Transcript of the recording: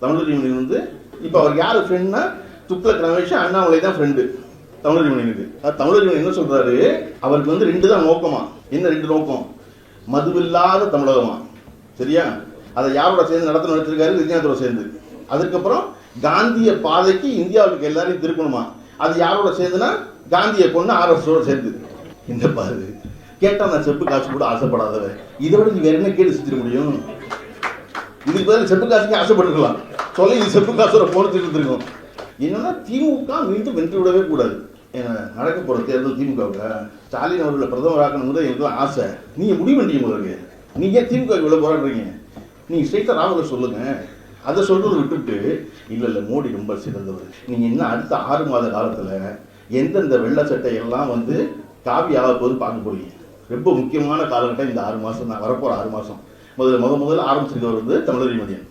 தமிழர் யூனியன் வந்து இப்போ அவர் யார் ஃப்ரெண்ட்னா துக்ளக் ரமேஷ் அண்ணாமலை தான் ஃப்ரெண்டு தமிழர் யூனியனுக்கு அது தமிழர் யூனியன் என்ன சொல்றாரு? அவருக்கு வந்து ரெண்டு தான் நோக்கமா. என்ன ரெண்டு நோக்கம்? மதுவில்லாத தமிழகமா. சரியா? அதை யாரோட சேர்ந்து நடத்த நடத்திருக்காரு விஜயநாதோட சேர்ந்து. அதுக்கப்புறம் காந்திய பாதைக்கு இந்தியாவுக்கு எல்லாரையும் திருப்பணுமா? அது யாரோட சேர்ந்துனா காந்தியை கொண்டு ஆர்எஸ்ஓட சேர்ந்து. இந்த பாரு? கேட்டா நான் செப்பு காசு கூட ஆசைப்படாதவன். இதை விட நீ வேற என்ன கேட்டு செஞ்சிட முடியும்? இதுக்கு பதில் செப்பு காசுக்கு ஆசைப்பட்டுருக்கலாம். சொல்ல செப்புக்காசுரை செப்பு காசோட இருந்திருக்கும். என்னன்னா திமுக மீண்டும் வென்று விடவே கூடாது. ஏன்னா நடக்க போகிற தேர்தல் திமுகவுக்கு ஸ்டாலின் அவர்களை பிரதமர் ஆக்கணுங்கிறது எனக்கு ஆசை. நீங்கள் முடிவு பண்ணிக்க உங்களுக்கு நீங்கள் ஏன் திமுக இவ்வளோ போராடுறீங்க? நீங்கள் ஸ்ட்ரைட்டா ராகுல சொல்லுங்கள் அதை சொல்கிறத விட்டுவிட்டு இல்லை இல்லை மோடி ரொம்ப சிறந்தவர். நீங்கள் இன்னும் அடுத்த ஆறு மாத காலத்தில் எந்தெந்த வெள்ள சட்டை எல்லாம் வந்து காவி ஆக போது பார்க்க போறீங்க. ரொம்ப முக்கியமான காலகட்டம் இந்த ஆறு மாதம் தான். வரப்போகிற ஆறு மாதம் முதல்ல முத முதல்ல ஆரம்பிச்சிருக்கவர் வந்து தமிழர் மதியம்